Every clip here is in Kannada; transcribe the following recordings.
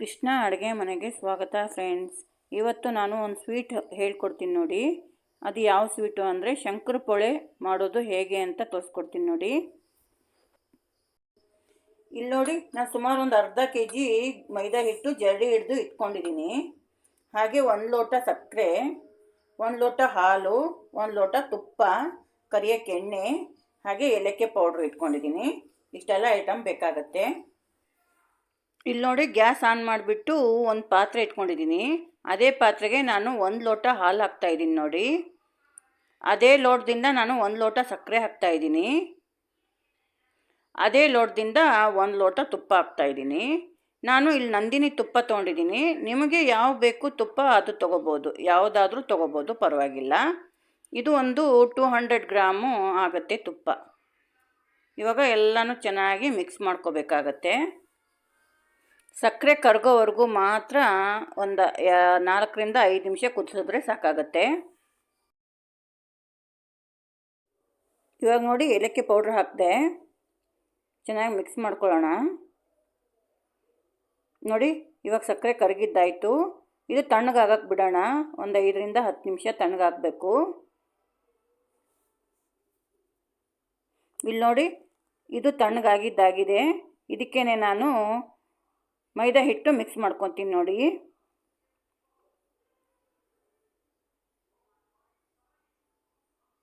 ಕೃಷ್ಣ ಅಡುಗೆ ಮನೆಗೆ ಸ್ವಾಗತ ಫ್ರೆಂಡ್ಸ್ ಇವತ್ತು ನಾನು ಒಂದು ಸ್ವೀಟ್ ಹೇಳ್ಕೊಡ್ತೀನಿ ನೋಡಿ. ಅದು ಯಾವ ಸ್ವೀಟು ಅಂದರೆ ಶಂಕರ ಪೊಳೆ ಮಾಡೋದು ಹೇಗೆ ಅಂತ ತೋರಿಸ್ಕೊಡ್ತೀನಿ ನೋಡಿ. ಇಲ್ಲಿ ನೋಡಿ, ನಾನು ಸುಮಾರು ಒಂದು ಅರ್ಧ ಕೆ ಜಿ ಮೈದಾ ಹಿಟ್ಟು ಜರಡಿ ಹಿಡಿದು ಇಟ್ಕೊಂಡಿದ್ದೀನಿ. ಹಾಗೆ ಒಂದು ಲೋಟ ಸಕ್ಕರೆ, ಒಂದು ಲೋಟ ಹಾಲು, ಒಂದು ಲೋಟ ತುಪ್ಪ, ಕರಿಯೋಕ್ಕೆ ಎಣ್ಣೆ, ಹಾಗೆ ಏಲಕ್ಕಿ ಪೌಡ್ರ್ ಇಟ್ಕೊಂಡಿದ್ದೀನಿ. ಇಷ್ಟೆಲ್ಲ ಐಟಮ್ ಬೇಕಾಗತ್ತೆ. ಇಲ್ಲಿ ನೋಡಿ ಗ್ಯಾಸ್ ಆನ್ ಮಾಡಿಬಿಟ್ಟು ಒಂದು ಪಾತ್ರೆ ಇಟ್ಕೊಂಡಿದ್ದೀನಿ ಅದೇ ಪಾತ್ರೆಗೆ ನಾನು ಒಂದು ಲೋಟ ಹಾಲು ಹಾಕ್ತಾ ಇದ್ದೀನಿ ನೋಡಿ. ಅದೇ ಲೋಟದಿಂದ ನಾನು ಒಂದು ಲೋಟ ಸಕ್ಕರೆ ಹಾಕ್ತಾ ಇದ್ದೀನಿ ಅದೇ ಲೋಟದಿಂದ ಒಂದು ಲೋಟ ತುಪ್ಪ ಹಾಕ್ತಾ ಇದ್ದೀನಿ ನಾನು ಇಲ್ಲಿ ನಂದಿನಿ ತುಪ್ಪ ತೊಗೊಂಡಿದ್ದೀನಿ ನಿಮಗೆ ಯಾವ ಬೇಕು ತುಪ್ಪ ಅದು ತೊಗೋಬೋದು. ಯಾವುದಾದ್ರೂ ತೊಗೋಬೋದು, ಪರವಾಗಿಲ್ಲ. ಇದು ಒಂದು ಟೂ ಹಂಡ್ರೆಡ್ ಗ್ರಾಮು ಆಗುತ್ತೆ ತುಪ್ಪ. ಇವಾಗ ಎಲ್ಲನೂ ಚೆನ್ನಾಗಿ ಮಿಕ್ಸ್ ಮಾಡ್ಕೋಬೇಕಾಗತ್ತೆ. ಸಕ್ಕರೆ ಕರಗೋವರೆಗೂ ಮಾತ್ರ ಒಂದು ನಾಲ್ಕರಿಂದ ಐದು ನಿಮಿಷ ಕುದಿಸಿದ್ರೆ ಸಾಕಾಗತ್ತೆ. ಇವಾಗ ನೋಡಿ ಏಲಕ್ಕಿ ಪೌಡ್ರ್ ಹಾಕಿದೆ. ಚೆನ್ನಾಗಿ ಮಿಕ್ಸ್ ಮಾಡ್ಕೊಳ್ಳೋಣ. ನೋಡಿ, ಇವಾಗ ಸಕ್ಕರೆ ಕರಗಿದ್ದಾಯಿತು. ಇದು ತಣ್ಣಗಾಗಕ್ಕೆ ಬಿಡೋಣ. ಒಂದು ಐದರಿಂದ ಹತ್ತು ನಿಮಿಷ ತಣ್ಣಗಾಗಬೇಕು. ಇಲ್ಲಿ ನೋಡಿ ಇದು ತಣ್ಣಗಾಗಿದ್ದಾಗಿದೆ. ಇದಕ್ಕೇನೆ ನಾನು ಮೈದಾ ಹಿಟ್ಟು ಮಿಕ್ಸ್ ಮಾಡ್ಕೊತೀನಿ ನೋಡಿ.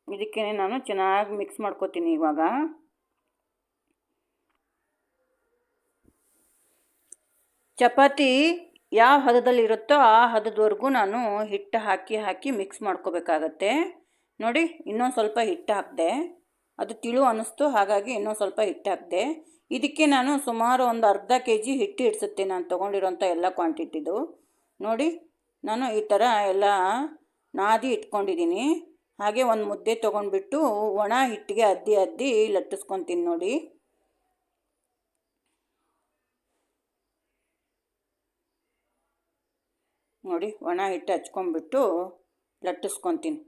ಇದಕ್ಕೆ ನಾನು ಚೆನ್ನಾಗಿ ಮಿಕ್ಸ್ ಮಾಡ್ಕೊತೀನಿ ಇವಾಗ. ಚಪಾತಿ ಯಾವ ಹದದಲ್ಲಿರುತ್ತೋ ಆ ಹದದವರೆಗೂ ನಾನು ಹಿಟ್ಟು ಹಾಕಿ ಹಾಕಿ ಮಿಕ್ಸ್ ಮಾಡ್ಕೋಬೇಕಾಗತ್ತೆ. ನೋಡಿ ಇನ್ನೊಂದು ಸ್ವಲ್ಪ ಹಿಟ್ಟು ಹಾಕಿದೆ. ಅದು ತಿಳು ಅನ್ನಿಸ್ತು ಹಾಗಾಗಿ ಇನ್ನೊಂದು ಸ್ವಲ್ಪ ಹಿಟ್ಟು ಹಾಕಿದೆ. ಇದಕ್ಕೆ ನಾನು ಸುಮಾರು ಒಂದು ಅರ್ಧ ಕೆ ಜಿ ಹಿಟ್ಟು ಇಡ್ಸುತ್ತೆ ನಾನು ತೊಗೊಂಡಿರೋಂಥ ಎಲ್ಲ ಕ್ವಾಂಟಿಟಿದು ನೋಡಿ, ನಾನು ಈ ಥರ ಎಲ್ಲ ನಾದಿ ಇಟ್ಕೊಂಡಿದ್ದೀನಿ. ಹಾಗೆ ಒಂದು ಮುದ್ದೆ ತೊಗೊಂಡ್ಬಿಟ್ಟು ಒಣ ಹಿಟ್ಟಿಗೆ ಅದ್ದಿ ಅದ್ದಿ ಲಟ್ಟಿಸ್ಕೊತೀನಿ ನೋಡಿ. ನೋಡಿ, ಒಣ ಹಿಟ್ಟು ಹಚ್ಕೊಂಡ್ಬಿಟ್ಟು ಲಟ್ಟಿಸ್ಕೊತೀನಿ.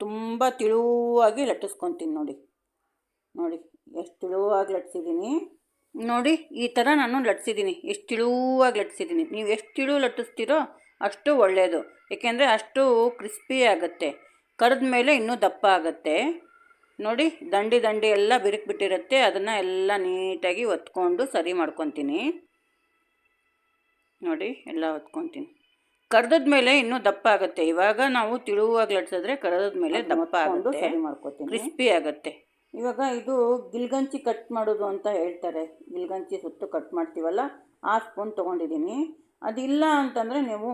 ತುಂಬ ತಿಳುವಾಗಿ ಲಟ್ಟಿಸ್ಕೊತೀನಿ ನೋಡಿ. ನೋಡಿ. ಎಷ್ಟು ತಿಳುವಾಗಿ ಲಟ್ಸಿದ್ದೀನಿ ನೋಡಿ ಈ ಥರ ನಾನು ಲಟ್ಸಿದ್ದೀನಿ ಎಷ್ಟು ತಿಳುವಾಗಿ ಲಟ್ಸಿದ್ದೀನಿ ನೀವು ಎಷ್ಟು ತಿಳು ಲಟ್ಟಿಸ್ತೀರೋ ಅಷ್ಟು ಒಳ್ಳೆಯದು ಏಕೆಂದರೆ ಅಷ್ಟು ಕ್ರಿಸ್ಪಿ ಆಗುತ್ತೆ. ಕರೆದ ಮೇಲೆ ಇನ್ನೂ ದಪ್ಪ ಆಗುತ್ತೆ. ನೋಡಿ ದಂಡಿ ದಂಡಿ ಎಲ್ಲ ಬಿರುಕು ಬಿಟ್ಟಿರುತ್ತೆ. ಅದನ್ನು ಎಲ್ಲ ನೀಟಾಗಿ ಒತ್ಕೊಂಡು ಸರಿ ಮಾಡ್ಕೊತೀನಿ. ನೋಡಿ ಎಲ್ಲ ಒತ್ಕೊತೀನಿ. ಕರ್ದದ ಮೇಲೆ ಇನ್ನೂ ದಪ್ಪ ಆಗುತ್ತೆ. ಇವಾಗ ನಾವು ತಿಳುವಾಗಿ ಲಟ್ಸಿದ್ರೆ ಕರೆದ ಮೇಲೆ ದಪ್ಪ ಆಗುತ್ತೆ. ಸರಿ ಮಾಡ್ಕೊತೀನಿ. ಕ್ರಿಸ್ಪಿ ಆಗುತ್ತೆ. ಇವಾಗ ಇದು ಗಿಲ್ಗಂಚಿ ಕಟ್ ಮಾಡೋದು ಅಂತ ಹೇಳ್ತಾರೆ. ಗಿಲ್ಗಂಚಿ ಸುತ್ತು ಕಟ್ ಮಾಡ್ತೀವಲ್ಲ, ಆ ಸ್ಪೂನ್ ತೊಗೊಂಡಿದ್ದೀನಿ. ಅದಿಲ್ಲ ಅಂತಂದರೆ ನೀವು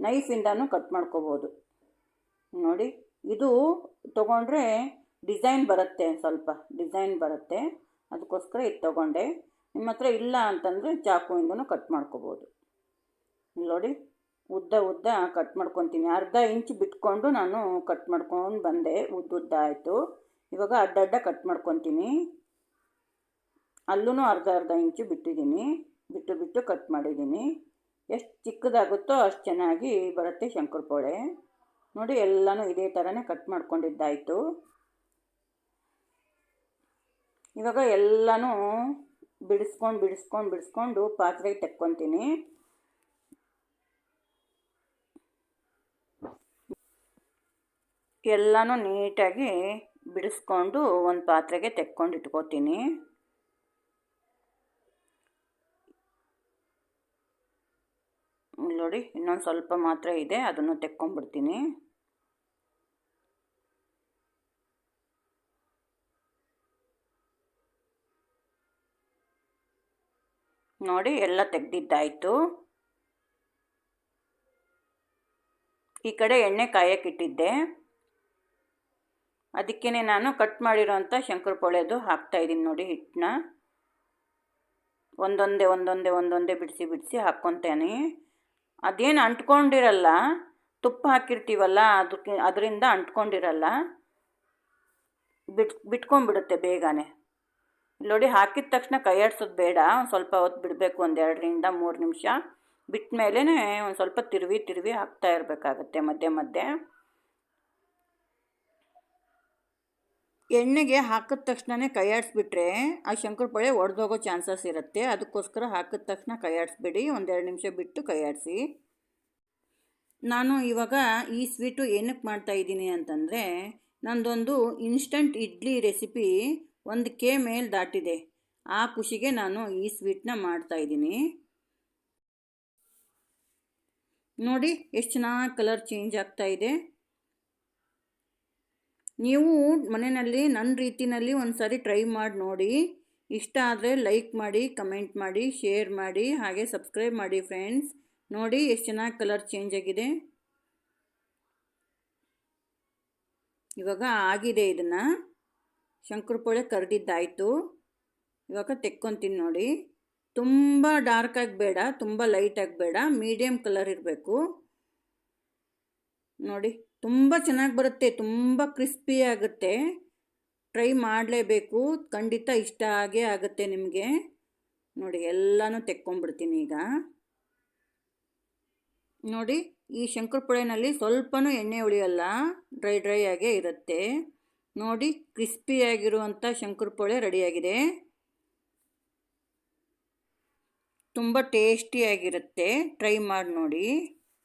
ನೈಫಿಂದನೂ ಕಟ್ ಮಾಡ್ಕೋಬೋದು. ನೋಡಿ, ಇದು ತೊಗೊಂಡ್ರೆ ಡಿಸೈನ್ ಬರುತ್ತೆ ಸ್ವಲ್ಪ ಡಿಸೈನ್ ಬರುತ್ತೆ. ಅದಕ್ಕೋಸ್ಕರ ಇದು ತೊಗೊಂಡೆ. ನಿಮ್ಮ ಹತ್ರ ಇಲ್ಲ ಅಂತಂದರೆ ಚಾಕುವಿಂದನು ಕಟ್ ಮಾಡ್ಕೋಬೋದು. ನೋಡಿ, ಉದ್ದ ಉದ್ದ ಕಟ್ ಮಾಡ್ಕೊತೀನಿ. ಅರ್ಧ ಇಂಚ್ ಬಿಟ್ಕೊಂಡು ನಾನು ಕಟ್ ಮಾಡ್ಕೊಂಡು ಬಂದೆ ಉದ್ದ ಆಯಿತು. ಇವಾಗ ಅಡ್ಡ ಕಟ್ ಮಾಡ್ಕೊತೀನಿ. ಅಲ್ಲೂ ಅರ್ಧ ಅರ್ಧ ಇಂಚು ಬಿಟ್ಟಿದ್ದೀನಿ. ಬಿಟ್ಟು ಬಿಟ್ಟು ಕಟ್ ಮಾಡಿದ್ದೀನಿ. ಎಷ್ಟು ಚಿಕ್ಕದಾಗುತ್ತೋ ಅಷ್ಟು ಚೆನ್ನಾಗಿ ಬರುತ್ತೆ ಶಂಕರಪೋಳೆ ನೋಡಿ ಎಲ್ಲನೂ ಇದೇ ಥರನೇ ಕಟ್ ಮಾಡ್ಕೊಂಡಿದ್ದಾಯಿತು. ಇವಾಗ ಎಲ್ಲನೂ ಬಿಡಿಸ್ಕೊಂಡು ಬಿಡಿಸ್ಕೊಂಡು ಬಿಡಿಸ್ಕೊಂಡು ಪಾತ್ರೆಗೆ ತೆಕ್ಕೊತೀನಿ. ಎಲ್ಲನೂ ನೀಟಾಗಿ ಬಿಡಿಸ್ಕೊಂಡು ಒಂದು ಪಾತ್ರೆಗೆ ತೆಕ್ಕೊಂಡು ಇಟ್ಕೋತೀನಿ. ನೋಡಿ, ಇನ್ನೊಂದು ಸ್ವಲ್ಪ ಮಾತ್ರ ಇದೆ, ಅದನ್ನು ತೆಕ್ಕೊಂಡ್ಬಿಡ್ತೀನಿ. ನೋಡಿ, ಎಲ್ಲ ತೆಗ್ದಿದ್ದಾಯಿತು. ಈ ಕಡೆ ಎಣ್ಣೆ ಕಾಯಕ್ಕಿಟ್ಟಿದ್ದೆ ಅದಕ್ಕೇ ನಾನು ಕಟ್ ಮಾಡಿರೋಂಥ ಶಂಕರಪೊಳೆದು ಹಾಕ್ತಾಯಿದ್ದೀನಿ ನೋಡಿ ಹಿಟ್ಟನ್ನ. ಒಂದೊಂದೇ ಒಂದೊಂದೇ ಒಂದೊಂದೇ ಬಿಡಿಸಿ ಬಿಡಿಸಿ ಹಾಕ್ಕೊತೇನೆ. ಅದೇನು ಅಂಟ್ಕೊಂಡಿರಲ್ಲ, ತುಪ್ಪ ಹಾಕಿರ್ತೀವಲ್ಲ, ಅದಕ್ಕೆ, ಅದರಿಂದ ಅಂಟ್ಕೊಂಡಿರಲ್ಲ, ಬಿಟ್, ಬಿಟ್ಕೊಂಡ್ಬಿಡುತ್ತೆ ಬೇಗನೆ. ನೋಡಿ ಹಾಕಿದ ತಕ್ಷಣ ಕೈಯಾಡ್ಸೋದು ಬೇಡ, ಒಂದು ಸ್ವಲ್ಪ ಹೊತ್ತು ಬಿಡಬೇಕು, ಒಂದು ಎರಡರಿಂದ ಮೂರು ನಿಮಿಷ. ಬಿಟ್ಟ ಮೇಲೇ ಒಂದು ಸ್ವಲ್ಪ ತಿರುವಿ ತಿರುವಿ ಹಾಕ್ತಾ ಇರಬೇಕಾಗತ್ತೆ ಮಧ್ಯೆ ಮಧ್ಯೆ. ಎಣ್ಣೆಗೆ ಹಾಕಿದ ತಕ್ಷಣನೇ ಕೈಯಾಡಿಸ್ಬಿಟ್ರೆ ಆ ಶಂಕರಪೊಳೆ ಒಡೆದೋಗೋ ಚಾನ್ಸಸ್ ಇರುತ್ತೆ. ಅದಕ್ಕೋಸ್ಕರ ಹಾಕಿದ ತಕ್ಷಣ ಕೈಯಾಡಿಸ್ಬೇಡಿ. ಒಂದೆರಡು ನಿಮಿಷ ಬಿಟ್ಟು ಕೈಯಾಡಿಸಿ. ನಾನು ಇವಾಗ ಈ ಸ್ವೀಟು ಏನಕ್ಕೆ ಮಾಡ್ತಾ ಇದ್ದೀನಿ ಅಂತಂದರೆ, ನಂದೊಂದು ಇನ್ಸ್ಟಂಟ್ ಇಡ್ಲಿ ರೆಸಿಪಿ ಒಂದು ಕೆ ಮೇಲೆ ದಾಟಿದೆ. ಆ ಖುಷಿಗೆ ನಾನು ಈ ಸ್ವೀಟ್ನ ಮಾಡ್ತಾಯಿದ್ದೀನಿ ನೋಡಿ, ಎಷ್ಟು ಚೆನ್ನಾಗಿ ಕಲರ್ ಚೇಂಜ್ ಆಗ್ತಾಯಿದೆ ನೀವು ಮನೆಯಲ್ಲಿ ನನ್ನ ರೀತಿಯಲ್ಲಿ ಒಂದು ಸಾರಿ ಟ್ರೈ ಮಾಡಿ ನೋಡಿ. ಇಷ್ಟ ಆದರೆ ಲೈಕ್ ಮಾಡಿ ಕಮೆಂಟ್ ಮಾಡಿ ಶೇರ್ ಮಾಡಿ, ಹಾಗೆ ಸಬ್ಸ್ಕ್ರೈಬ್ ಮಾಡಿ ಫ್ರೆಂಡ್ಸ್ ನೋಡಿ ಎಷ್ಟು ಚೆನ್ನಾಗಿ ಕಲರ್ ಚೇಂಜ್ ಆಗಿದೆ. ಇವಾಗ ಆಗಿದೆ ಇದನ್ನು. ಶಂಕರಪೊಳೆ ಕರೆದಿದ್ದಾಯಿತು. ಇವಾಗ ತೆಕ್ಕೊತೀನಿ ನೋಡಿ. ತುಂಬ ಡಾರ್ಕ್ ಆಗಬೇಡ ತುಂಬ ಲೈಟ್ ಆಗಬೇಡ ಮೀಡಿಯಮ್ ಕಲರ್ ಇರಬೇಕು. ನೋಡಿ. ತುಂಬ ಚೆನ್ನಾಗಿ ಬರುತ್ತೆ, ತುಂಬ ಕ್ರಿಸ್ಪಿ ಆಗುತ್ತೆ. ಟ್ರೈ ಮಾಡಲೇಬೇಕು, ಖಂಡಿತ ಇಷ್ಟ ಆಗೇ ಆಗುತ್ತೆ ನಿಮಗೆ. ನೋಡಿ, ಎಲ್ಲನೂ ತೆಕ್ಕೊಂಬಿಡ್ತೀನಿ ಈಗ. ನೋಡಿ, ಈ ಶಂಕರಪೊಳೆನಲ್ಲಿ ಸ್ವಲ್ಪನೂ ಎಣ್ಣೆ ಉಳಿಯೋಲ್ಲ, ಡ್ರೈ ಡ್ರೈ ಆಗೇ ಇರುತ್ತೆ. ನೋಡಿ ಕ್ರಿಸ್ಪಿಯಾಗಿರುವಂಥ ಶಂಕರಪೊಳೆ ರೆಡಿಯಾಗಿದೆ. ತುಂಬ ಟೇಸ್ಟಿಯಾಗಿರುತ್ತೆ ಟ್ರೈ ಮಾಡಿ ನೋಡಿ.